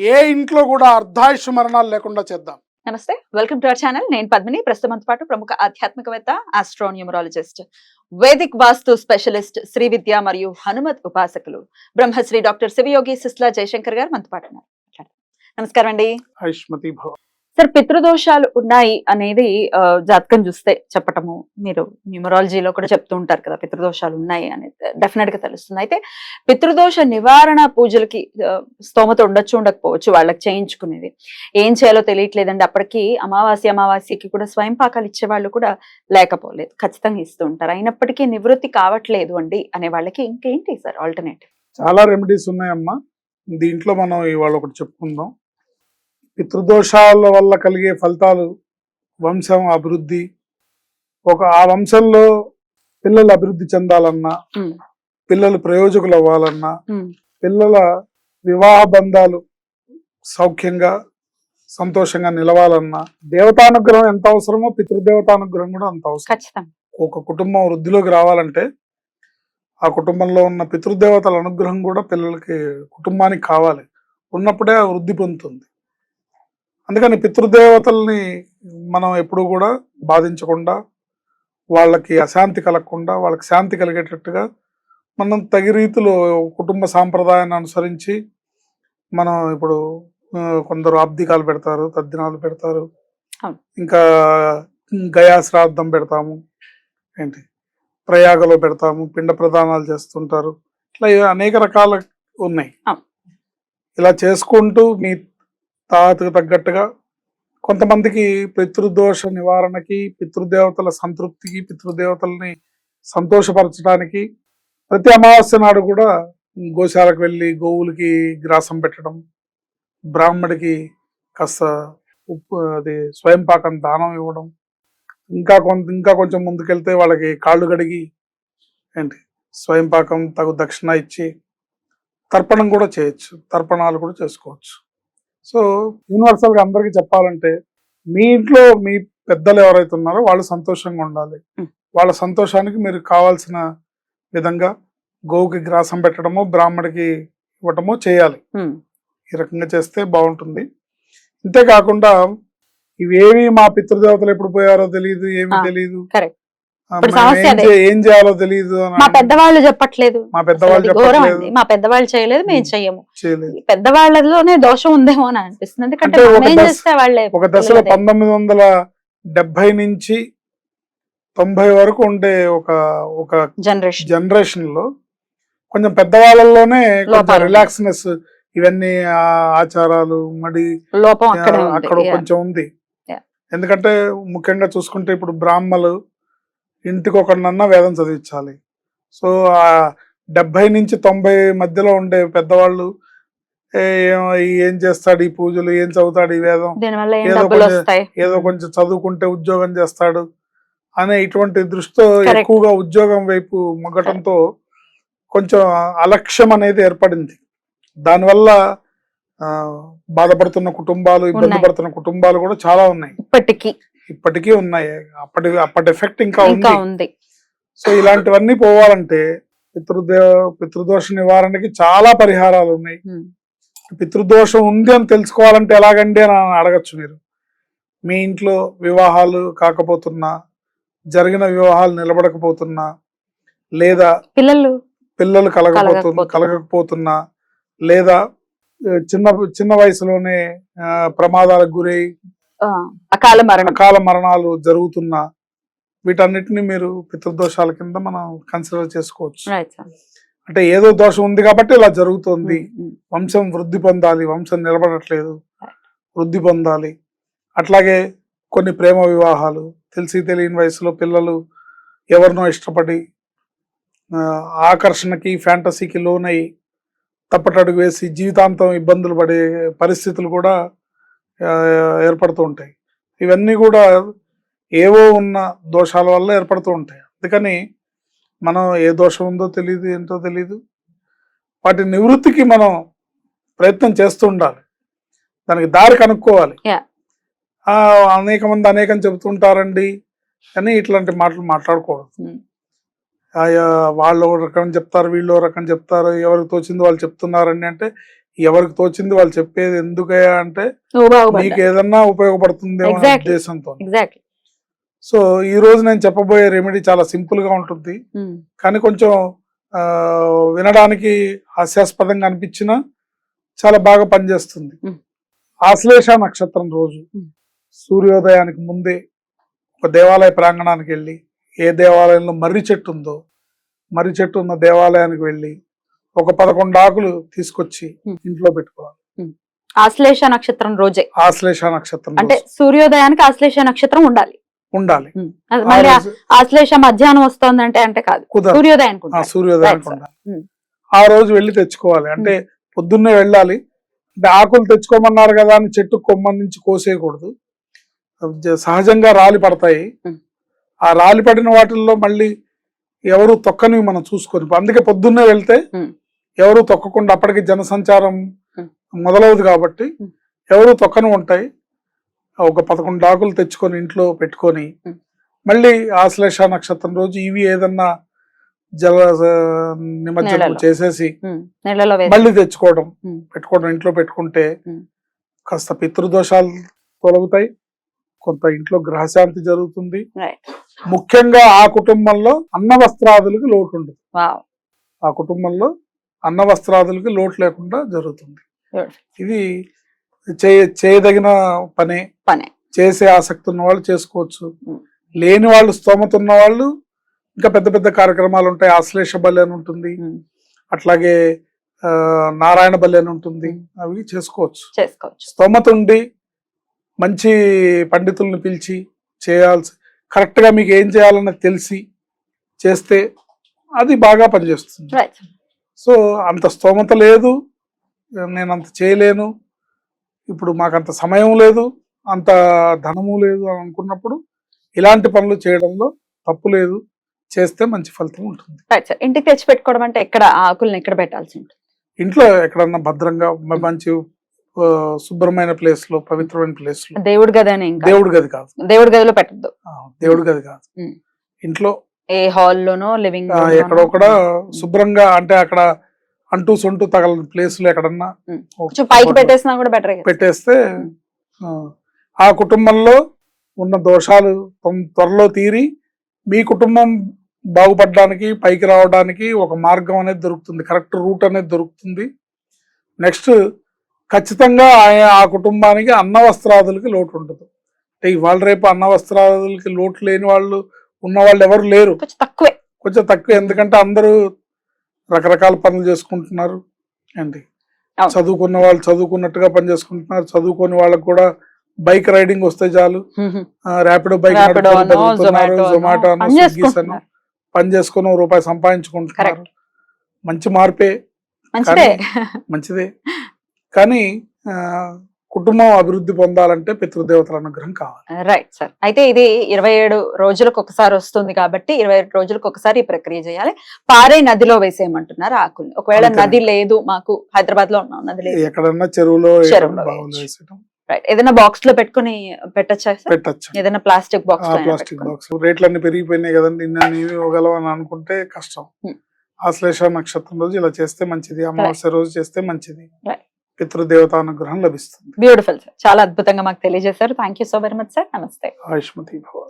ఏ ఇంట్లో కూడా అర్ధాయుష్ మరణాలు లేకుండా చేద్దాం. నమస్తే వెల్కమ్ టు అవర్ ఛానల్ నేను పద్మిని ప్రస్తుతం పాటు ప్రముఖ ఆధ్యాత్మికవేత్త astronumerologist Vedic vastu specialist Shri విద్య మరియు హనుమత్ ఉపాసకులు బ్రహ్మశ్రీ డాక్టర్ శివయోగి సిస్లా జయశంకర్ గారు మనతో పాటు ఉన్నారు. నమస్కారం అండి. సార్ పితృదోషాలు ఉన్నాయి అనేది జాతకం చూస్తే చెప్పటము. మీరు న్యూమరాలజీలో కూడా చెప్తూ ఉంటారు కదా పితృదోషాలు ఉన్నాయి అనేది. డెఫినెట్గా తెలుస్తుంది. అయితే పితృదోష నివారణ పూజలకి స్తోమత ఉండొచ్చు ఉండకపోవచ్చు వాళ్ళకి చేయించుకునేది. ఏం చేయాలో తెలియట్లేదండి. అప్పటికి అమావాస్య అమావాస్యకి కూడా స్వయం పాకాలు ఇచ్చే వాళ్ళు కూడా లేకపోలేదు. ఖచ్చితంగా ఇస్తూ ఉంటారు. అయినప్పటికీ నివృత్తి కావట్లేదు అండి అనే వాళ్ళకి ఇంకేంటి సార్ ఆల్టర్నేటివ్ చాలా రెమెడీస్ ఉన్నాయమ్మా. దీంట్లో మనం ఇవాళ ఒకటి చెప్పుకుందాం. పితృదోషాల వల్ల కలిగే ఫలితాలు వంశం అభివృద్ధి. ఒక ఆ వంశంలో పిల్లలు అభివృద్ధి చెందాలన్నా పిల్లలు ప్రయోజకులు అవ్వాలన్నా పిల్లల వివాహ బంధాలు సౌఖ్యంగా సంతోషంగా నిలవాలన్నా దేవతానుగ్రహం ఎంత అవసరమో పితృదేవతానుగ్రహం కూడా అంత అవసరం. ఒక కుటుంబం వృద్ధిలోకి రావాలంటే ఆ కుటుంబంలో ఉన్న పితృదేవతల అనుగ్రహం కూడా పిల్లలకి కుటుంబానికి కావాలి. ఉన్నప్పుడే వృద్ధి పొందుతుంది. అందుకని పితృదేవతల్ని మనం ఎప్పుడూ కూడా బాధించకుండా వాళ్ళకి అశాంతి కలగకుండా వాళ్ళకి శాంతి కలిగేటట్టుగా మనం తగి రీతిలో కుటుంబ సాంప్రదాయాన్ని అనుసరించి మనం ఇప్పుడు కొందరు అబ్దికాలు పెడతారు తద్దినాలు పెడతారు. ఇంకా గయా శ్రాద్ధం పెడతాము. ఏంటి? ప్రయాగలో పెడతాము పిండ ప్రదానాలు చేస్తుంటారు. ఇట్లా అనేక రకాల ఉన్నాయి. ఇలా చేసుకుంటూ మీ తాతకు తగ్గట్టుగా కొంతమందికి పితృదోష నివారణకి పితృదేవతల సంతృప్తికి పితృదేవతల్ని సంతోషపరచడానికి ప్రతి అమావాస్య నాడు కూడా గోశాలకు వెళ్ళి గోవులకి గ్రాసం పెట్టడం బ్రాహ్మడికి కాస్త ఉప్పు అది స్వయం పాకం దానం ఇవ్వడం ఇంకా కొంత ఇంకా కొంచెం ముందుకెళ్తే వాళ్ళకి కాళ్ళు కడిగి ఏంటి స్వయం పాకం తగు దక్షిణ ఇచ్చి తర్పణం కూడా చేయొచ్చు తర్పణాలు కూడా చేసుకోవచ్చు. సో యూనివర్సల్గా అందరికీ చెప్పాలంటే మీ ఇంట్లో మీ పెద్దలు ఎవరైతే ఉన్నారో వాళ్ళు సంతోషంగా ఉండాలి. వాళ్ళ సంతోషానికి మీరు కావాల్సిన విధంగా గోవుకి గ్రాసం పెట్టడమో బ్రాహ్మడికి ఇవ్వటమో చేయాలి. ఈ రకంగా చేస్తే బాగుంటుంది. అంతేకాకుండా ఇవేవి మా పితృదేవతలు ఎప్పుడు పోయారో తెలియదు ఏమీ తెలియదు ఇప్పుడు మనం సమస్య ఏం అదే. చే- ఏం చేయాలో తెలియదు మా పెద్దవాళ్ళు చెప్పట్లేదు మా పెద్దవాళ్ళు ఘోరం అండి మా పెద్దవాళ్ళు చేయలేదు మేము. చెయ్యము పెద్దవాళ్ళలోనే దోషం ఉందేమో అని అనిపిస్తుంది ఎందుకంటే ఏం చేస్తే వాళ్ళే ఒక దశలో. పంతొమ్మిది వందల డెబ్బై నుంచి తొంభై వరకు ఉండే ఒక ఒక జనరేషన్ జనరేషన్లో కొంచెం పెద్దవాళ్ళలోనే. రిలాక్స్నెస్ ఇవన్నీ ఆచారాలు మరి లోపం అక్కడే. కొంచెం ఉంది. ఎందుకంటే ముఖ్యంగా చూసుకుంటే ఇప్పుడు బ్రాహ్మలు ఇంటికి ఒకరినన్నా వేదం చదివించాలి. సో ఆ డెబ్బై నుంచి తొంభై మధ్యలో ఉండే పెద్దవాళ్ళు "ఏ, చేస్తాడు ఈ పూజలు ఏం చదువుతాడు ఈ వేదం? ఏదో కొంచెం- ఏదో కొంచెం చదువుకుంటే ఉద్యోగం చేస్తాడు అనే ఇటువంటి దృష్టితో. ఎక్కువగా ఉద్యోగం వైపు మొగ్గటంతో కొంచెం అలక్ష్యం అనేది ఏర్పడింది. దానివల్ల బాధపడుతున్న కుటుంబాలు ఇబ్బంది. పడుతున్న కుటుంబాలు కూడా చాలా ఉన్నాయి. ఇప్పటికీ. ఇప్పటికీ ఉన్నాయి. అప్పటి అప్పటి ఎఫెక్ట్ ఇంకా ఇంకా ఉంది. ఉంది. సో ఇలాంటివన్నీ పోవాలంటే పితృదేవ పితృదోష నివారణకి చాలా పరిహారాలు ఉన్నాయి. ఉమ్, పితృదోషం ఉంది అని తెలుసుకోవాలంటే ఎలాగండి అని అడగచ్చు మీరు. మీ ఇంట్లో వివాహాలు కాకపోతున్నా జరిగిన వివాహాలు నిలబడకపోతున్నా లేదా పిల్లలు పిల్లలు కలగపోతు కలగకపోతున్నా. కలగకపోతున్నా లేదా ఆ, చిన్న చిన్న వయసులోనే ఆ, ప్రమాదాలకు గురై అకాల మరణం. అకాల మరణాలు జరుగుతున్నా వీటన్నిటిని మీరు పితృదోషాల కింద మనం కన్సిడర్ చేసుకోవచ్చు. అంటే ఏదో దోషం ఉంది కాబట్టి ఇలా జరుగుతోంది. వంశం వృద్ధి పొందాలి వంశం నిలబడట్లేదు వృద్ధి పొందాలి. అట్లాగే కొన్ని ప్రేమ వివాహాలు తెలిసి తెలియని వయసులో పిల్లలు ఎవరినో ఇష్టపడి ఆకర్షణకి ఫ్యాంటసీకి లోనై తప్పటడుగు వేసి జీవితాంతం ఇబ్బందులు పడే పరిస్థితులు కూడా ఏర్పడుతూ ఉంటాయి. ఇవన్నీ కూడా ఏవో ఉన్న దోషాల వల్ల ఏర్పడుతూ ఉంటాయి. అందుకని మనం ఏ దోషం ఉందో తెలియదు ఏంటో తెలియదు వాటి నివృత్తికి మనం ప్రయత్నం చేస్తూ ఉండాలి. దానికి దారి కనుక్కోవాలి. అనేక మంది అనేకం చెబుతుంటారండి అని ఇట్లాంటి మాటలు మాట్లాడకూడదు. వాళ్ళు ఒక రకం చెప్తారు వీళ్ళు ఒక రకం చెప్తారు ఎవరికి తోచింది వాళ్ళు చెప్తున్నారండి అంటే ఎవరికి తోచింది వాళ్ళు చెప్పేది ఎందుకయ్యా అంటే నీకు ఏదన్నా ఉపయోగపడుతుందేమో అనే Exactly. ఉద్దేశంతో. సో ఈ రోజు నేను చెప్పబోయే రెమెడీ చాలా సింపుల్గా ఉంటుంది. కానీ కొంచెం వినడానికి హాస్యాస్పదంగా అనిపించినా చాలా బాగా పనిచేస్తుంది. Hmm. ఆశ్లేష నక్షత్రం రోజు. Hmm. సూర్యోదయానికి ముందే ఒక దేవాలయ ప్రాంగణానికి వెళ్ళి ఏ దేవాలయంలో మర్రి చెట్టు ఉందో మర్రి చెట్టు ఉన్న దేవాలయానికి వెళ్ళి ఒక పదకొండు ఆకులు తీసుకొచ్చి. ఇంట్లో పెట్టుకోవాలి. ఆశ్లేష నక్షత్రం రోజే. ఆశ్లేష నక్షత్రం అంటే సూర్యోదయానికి ఆశ్లేష నక్షత్రం ఉండాలి. ఉండాలి. మళ్ళీ ఆశ్లేష మధ్యాహ్నం వస్తోందంటే అంటే కాదు. కుదరదు. సూర్యోదయానికి. సూర్యోదయానికి. ఉండాలి. ఆ రోజు వెళ్ళి తెచ్చుకోవాలి. అంటే పొద్దున్నే వెళ్ళాలి. అంటే ఆకులు తెచ్చుకోమన్నారు కదా అని చెట్టు కొమ్మ నుంచి కోసేయకూడదు. సహజంగా రాలి పడతాయి. ఆ రాలి పడిన వాటిల్లో మళ్ళీ ఎవరు తొక్కని మనం చూసుకొని అందుకే పొద్దున్నే వెళ్తే. ఎవరు తొక్కకుండా అప్పటికి జనసంచారం. మొదలవుదు కాబట్టి. ఎవరు తొక్కని ఉంటాయి ఒక పదకొండు ఆకులు తెచ్చుకొని ఇంట్లో పెట్టుకొని. మళ్ళీ ఆశ్లేష నక్షత్రం రోజు ఇవి ఏదన్నా జల నిమజ్జనం. చేసేసి మళ్ళీ తెచ్చుకోవడం. పెట్టుకోవడం ఇంట్లో పెట్టుకుంటే. కాస్త పితృదోషాలు తొలగుతాయి కొంత ఇంట్లో గ్రహశాంతి జరుగుతుంది. ముఖ్యంగా ఆ కుటుంబంలో అన్న వస్త్రాదులకి లోటు ఉండదు. ఆ కుటుంబంలో అన్న వస్త్రాదులకి లోటు లేకుండా జరుగుతుంది. ఇది చేయదగిన పనే. పనే. చేసే ఆసక్తి ఉన్న వాళ్ళు చేసుకోవచ్చు. లేని వాళ్ళు స్తోమత ఉన్న వాళ్ళు ఇంకా పెద్ద పెద్ద కార్యక్రమాలు ఉంటాయి. ఆశ్లేష బలి అని ఉంటుంది. అట్లాగే నారాయణ బలి అని ఉంటుంది. అవి చేసుకోవచ్చు. చేసుకోవచ్చు. స్తోమత ఉండి మంచి పండితుల్ని పిలిచి చేయాల్సి కరెక్ట్గా మీకు ఏం చేయాలన్నది తెలిసి చేస్తే అది బాగా పనిచేస్తుంది. సో అంత స్తోమత లేదు. నేను అంత చేయలేను. ఇప్పుడు మాకు అంత సమయం లేదు. అంత ధనము లేదు అని అనుకున్నప్పుడు ఇలాంటి పనులు చేయడంలో తప్పు లేదు. చేస్తే మంచి ఫలితం ఉంటుంది. ఇంటికి తెచ్చి పెట్టుకోవడం అంటే ఎక్కడ ఆకుల్ని ఎక్కడ పెట్టాల్సి ఉంటుంది? ఇంట్లో ఎక్కడన్నా భద్రంగా మంచి శుభ్రమైన ప్లేస్లో పవిత్రమైన ప్లేస్లో. దేవుడి గదని ఇంకా. దేవుడి గది కాదు. దేవుడి గదిలో పెట్టద్దు. దేవుడి గది కాదు. ఇంట్లో ఏ హాల్లోనో లివింగ్ ఎక్కడో కూడా శుభ్రంగా అంటే అక్కడ అంటూ సొంటూ తగలని ప్లేస్లో ఎక్కడన్నా పైకి పెట్టేసినా కూడా బెటర్ పెట్టేస్తే. ఆ, కుటుంబంలో ఉన్న దోషాలు త్వరలో తీరి మీ కుటుంబం బాగుపడడానికి పైకి రావడానికి ఒక మార్గం అనేది దొరుకుతుంది. కరెక్ట్ రూట్ అనేది దొరుకుతుంది. నెక్స్ట్ ఖచ్చితంగా ఆ- ఆ కుటుంబానికి అన్న వస్త్రాదులకి లోటు ఉండదు. అంటే ఇవాళ రేపు అన్న వస్త్రాదులకి లోటు లేని వాళ్ళు ఉన్న వాళ్ళు ఎవరు లేరు. కొంచెం తక్కువే. కొంచెం తక్కువ. ఎందుకంటే అందరూ రకరకాల పనులు చేసుకుంటున్నారు. అండి. చదువుకున్న వాళ్ళు చదువుకున్నట్టుగా పని చేసుకుంటున్నారు. చదువుకోని వాళ్ళకి కూడా బైక్ రైడింగ్ వస్తే చాలు. ర్యాపిడో బైక్ జొమాటో పని స్విగ్గీస్ అనో. పని చేసుకుని రూపాయి సంపాదించుకుంటున్నారు. మంచి మార్పే. మంచిదే. మంచిదే. కానీ కుటుంబం అభివృద్ధి పొందాలంటే పితృదేవతల అనుగ్రహం కావాలి. రైట్ సార్ అయితే ఇది ఇరవై ఏడు రోజులకు ఒకసారి వస్తుంది కాబట్టి ఇరవై ఏడు రోజులకు ఒకసారి ఈ ప్రక్రియ చేయాలి. పారే నదిలో వేసేయమంటున్నారు ఆకుల్ని ఒకవేళ. నది లేదు మాకు హైదరాబాద్లో ఉన్నాం నది లేదు. ఎక్కడన్నా చెరువులో రైట్ ఏదైనా బాక్స్లో పెట్టుకుని పెట్టచ్చా పెట్టచ్చు. ఏదైనా ప్లాస్టిక్ బాక్స్ ప్లాస్టిక్ బాక్స్. రేట్లన్నీ పెరిగిపోయినాయి కదండి. నేను ఇవి ఇవ్వగలం అని అనుకుంటే కష్టం. Hmm. ఆశ్లేష నక్షత్రం రోజు ఇలా చేస్తే మంచిది. అమావాస్య రోజు చేస్తే మంచిది. Right. పితృదేవత అనుగ్రహం లభిస్తుంది. బ్యూటిఫుల్ సార్ చాలా అద్భుతంగా మాకు తెలియజేశారు. Thank you so very much sir నమస్తే ఆయుష్మతి భవ